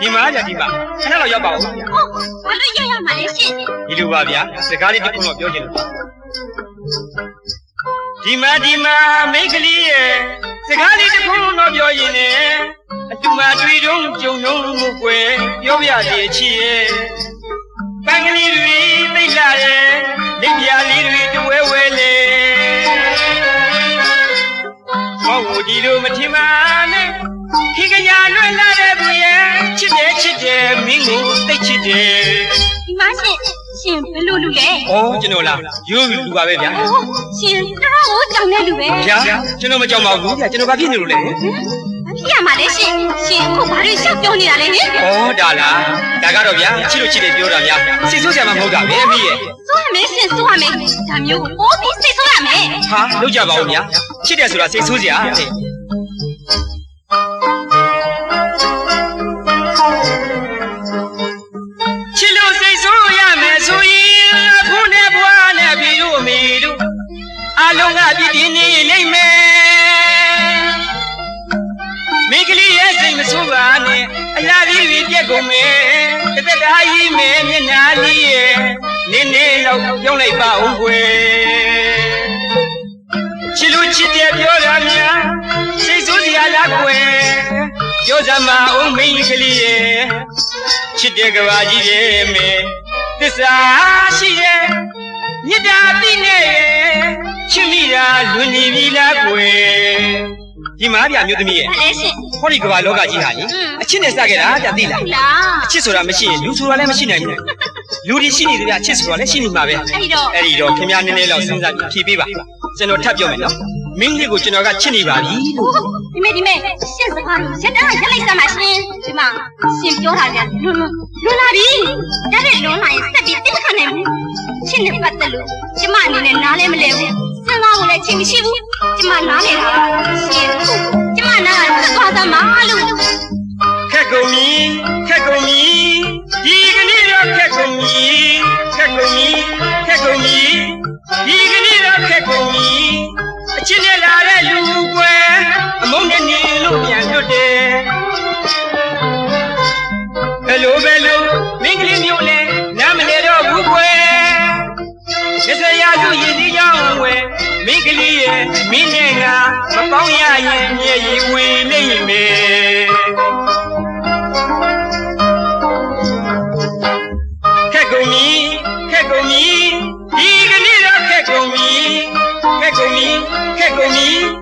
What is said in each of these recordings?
ဒီမှာကြာဒီမှာခဏတော့ရောက်ပါဦးဟုတ်ဘာလို့ရရမှာလဲရှင်ဒီလိုပါဗျာစကားလေးတစ်ခုတော့ပြောချင်လို့ဒီမှာဒီမှာမိန်းကလေးရဲ့စကားလေးတစ်ခုတော့ပြောရင်လည်းအတူမတွေ့တော့ကြုံလုံးမှုကွယ်ပြောပြရဲ့ချစ်ရဲ့ပန်းကလေးတွေသိလာတယ်လက်ပြလေးတွေတဝဲဝဲလေမောင်ဒီလိုမထင်ပါ ဒီမှာရှင်ရှင်ဘယ်လိုလူလဲ။အော်ကျွန်တော်လားရိုးလူပါပဲဗျာအိုးရှင်တော်တော်ကြောင်တဲ့လူပဲ။ဗျာကျွန်တော်မကြောက်ပါဘူးဗျာကျွန်တော်ဘာဖြစ်နေလို့လဲဘာဖြစ်ရမှာလဲရှင်ရှင်အခုဘာလို့ရှောက်ပြောနေတာလဲဟင်။အော်ဒါလားဒါကတော့ဗျာချစ်လို့ချစ်တယ်ပြောတာဗျာစိတ်ဆိုးစရာမှမဟုတ်တာပဲအမိရဲ့စိုးရမယ်ရှင်စိုးရမယ်ဒါမျိုးကိုပိုးပြီးစိတ်ဆိုးရမယ်။ဟာလောက်ကြပါဦးဗျာချစ်တယ်ဆိုတာစိတ်ဆိုးစရာတဲ့ အလားကြီးတွေပြက်ကုန်မယ်တစ်သက်သားကြီးမယ်မျက်နှာလေးရဲ့နင်းနေတော့ပြောင်းလိုက်ပါဦးကွယ်ချစ်လို့ချစ်တယ်ပြောတာများစိတ်ဆိုးစရာလားကွယ်ပြောစမ်းပါဦးမိန်းကလေးရဲ့ချစ်တဲ့ကဘာကြီးရဲ့မေသစ္စာရှိရဲ့မြတ်တာပြီးနဲ့ချစ်မိတာလွန်နေပြီလားကွယ်ဒီမှာဗျာမျိုးသမီးရဲ့ဘာလဲရှင် ဟောဒီကဘာလောကကြီးဟာလေအချစ်နဲ့စခဲ့တာဗျာသိလားဟုတ်လားအချစ်ဆိုတာမရှိရင်လူဆိုတာလည်းမရှိနိုင်ဘူးလူဒီရှိနေတယ်ဗျာအချစ်ဆိုတာလည်းရှိနေမှာပဲအဲ့တော့အဲ့ဒီတော့ခင်ဗျားနည်းနည်းလောက်စဉ်းစားပြီးဖြေပေးပါကျွန်တော်ထပ်ပြောမယ်နော်မင်းလေးကိုကျွန်တော်ကချစ်နေပါပြီလို့ဒီမဲ့ဒီမဲ့ရှင်စကားကိုရက်တာရက်လိုက်စမ်းပါရှင်ဒီမှာရှင်ပြောတာပြန်လွန်လွန်လွန်လာပြီဒါနဲ့လွန်လာရင်ဆက်ပြီးတိမခံနိုင်ဘူးရှင်နဲ့ပတ်သက်လို့ကျမအနေနဲ့နားလဲမလဲဘူးစဉ်းစားဖို့လည်းချိန်မရှိဘူးကျမနားလဲတာရှင်ကျမ ချစ်နဲ့လာတဲ့လူကွယ်အမုန်းနဲ့နေလို့ပြန်လွတ်တယ်ဘယ်လိုဘယ်လိုမင်းကလေးမျိုးလဲနားမလဲတော့ဘူးကွယ်ရစရာသူရည်စည်းကြောင်းဝယ်မင်းကလေးရဲ့မင်းနဲ့ကမပေါင်းရရင်မျက်ရည်ဝင်လိမ့်မယ်ခက်ကုန်ပြီခက်ကုန်ပြီ ခက်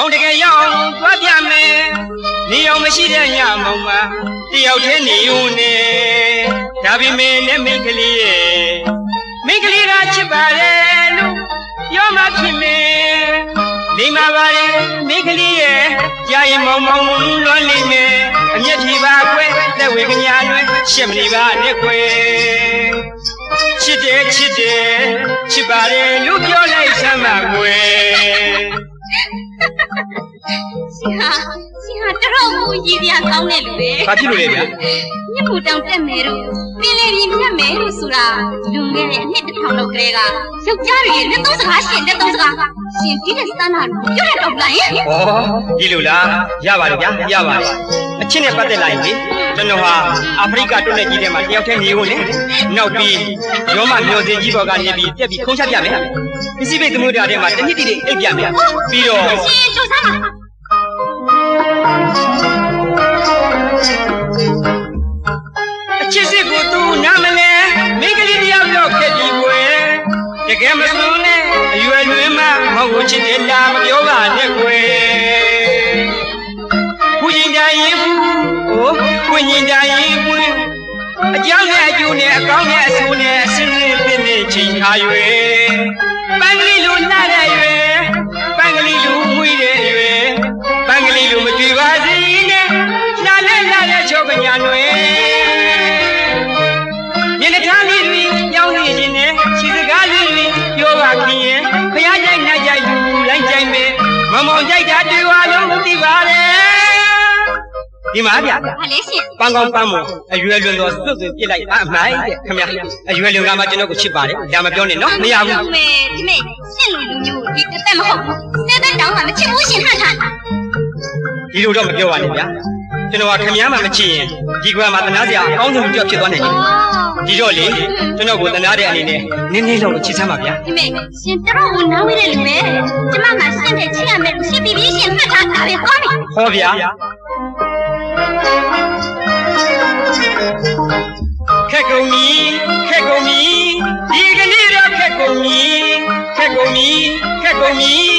မောင်တကယ်ရောက်သွားပြမယ်နေအောင်မရှိတဲ့ညမောင်မတယောက်တည်းနေဦးနေဒါပေမဲ့လည်းမိန်းကလေးရဲ့မိန်းကလေးကချစ်ပါတယ်လို့ပြောမှဖြစ်မယ်လိမ္မာပါလေမိန်းကလေးရဲ့ကြာရင်မောင်မောင်လွမ်းလိမ့်မယ်အမျက်ဖြေပါကွယ်လက်ဝေကညာလွယ်ရှက်မနေပါနဲ့ကွယ်ချစ်တယ်ချစ်တယ်ချစ်ပါတယ်လို့ပြောလိုက်စမ်းပါကွယ် ရှင်ဟာရှင်ဟာတော်တော်ကိုရည်ပြကောင်းတဲ့လူပဲဘာဖြစ်လို့လဲဗျာမြစ်မှုတောင်တက်မယ်တို့ပင်လေပြင်မြတ်မယ်တို့ဆိုတာလွန်ခဲ့တဲ့အနှစ်တစ်ထောင်လောက်ကလေးကယောက်ျားတွေရဲ့လက်သုံးစကားရှင်လက်သုံးစကားရှင်ဒီတဲ့စမ်းတာကိုပြောရတော့လားယင်ဩဒီလိုလားရပါတယ်ဗျာရပါတယ်အချင်းနဲ့ပတ်သက်လာရင်လေကျွန်တော်ဟာအာဖရိကတွန်းတဲ့ကြီးထဲမှာတယောက်တည်းနေဖို့လေနောက်ပြီးရောမမျောစင်ကြီးဘော်ကနေပြီးပြက်ပြီးခုံးချပြမယ်ပစ္စည်းပိတ်သမုဒ္ဒရာထဲမှာတစ်နှစ်တည်းအိပ်ပြမယ်ပြီးတော့ရှင်ကြိုးစားပါ အချစ်စစ်ကိုသူနားမလဲမိန်းကလေးတယောက်တော့ခက်ပြီကွယ်တကယ်မစွန်းနဲ့အရွယ်လွင်မှမဟုတ်ချစ်တယ်လားမပြောပါနဲ့ကွယ်ခုရင်တိုင်ရင်ဘူးဟိုခုရင်တိုင်ရင်ဘူးအကြောင်းနဲ့အကျိုးနဲ့အကောင်းနဲ့အဆိုးနဲ့အစင်းနဲ့ပြည့်နေချိန်ခါရွယ်ပန်းကလေး မောင်မောင်ကြိုက်တာတွေ့ဝါလုံးမသိပါနဲ့ဒီမှာဗျာဘာလဲရှင်ပန်းကောင်းပန်းမအရွယ်လွန်တော်စွတ်စွတ်ပြစ်လိုက်အမိုင်းတဲ့ခင်ဗျာအရွယ်လွန်ကမှကျွန်တော်ကိုချစ်ပါတယ်ဒါမပြောနဲ့နော်မရဘူးမေဒီမေရှင်လူလူမျိုးဒီအသက်မဟုတ်ဘူးစေသက်တောင်းမှမချစ်ဘူးရှင်ဟန်ဟန်ဒီလိုတော့မပြောပါနဲ့ဗျာကျွန်တော်ကခင်ဗျားမှမချစ်ရင်ဒီကွာမှာတနာစရာအကောင်းဆုံးကြောက်ဖြစ်သွားနိုင်တယ် ဒီတော့လေကျွန်တော်ကိုတနာတဲ့အနေနဲ့နင်းနင်းလောက်ချစ်စမ်းပါဗျာဒီမေရှင်တော်ကိုနားဝဲတဲ့လူပဲကျမမှရှင်တဲ့ချစ်ရမယ်လို့ရှင်ပြီးပြီးရှင်မှတ်ထားတာပဲဟောမယ်ဟောဗျာခက်ကုန်ပြီခက်ကုန်ပြီဒီကနေ့တော့ခက်ကုန်ပြီခက်ကုန်ပြီခက်ကုန်ပြီ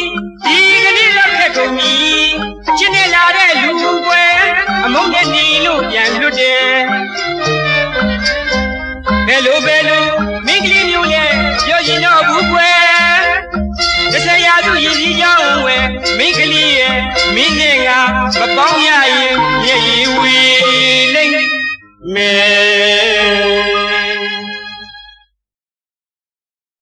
လိုဘယ်လိုမင်းကလေးမျိုးရဲ့ပြောရင်တော့ဘူးကွယ်တဆရာသူရည်စည်းကြောင်းဝယ်မင်းကလေးရဲ့မင်းနဲ့ငါမပေါင်းရရ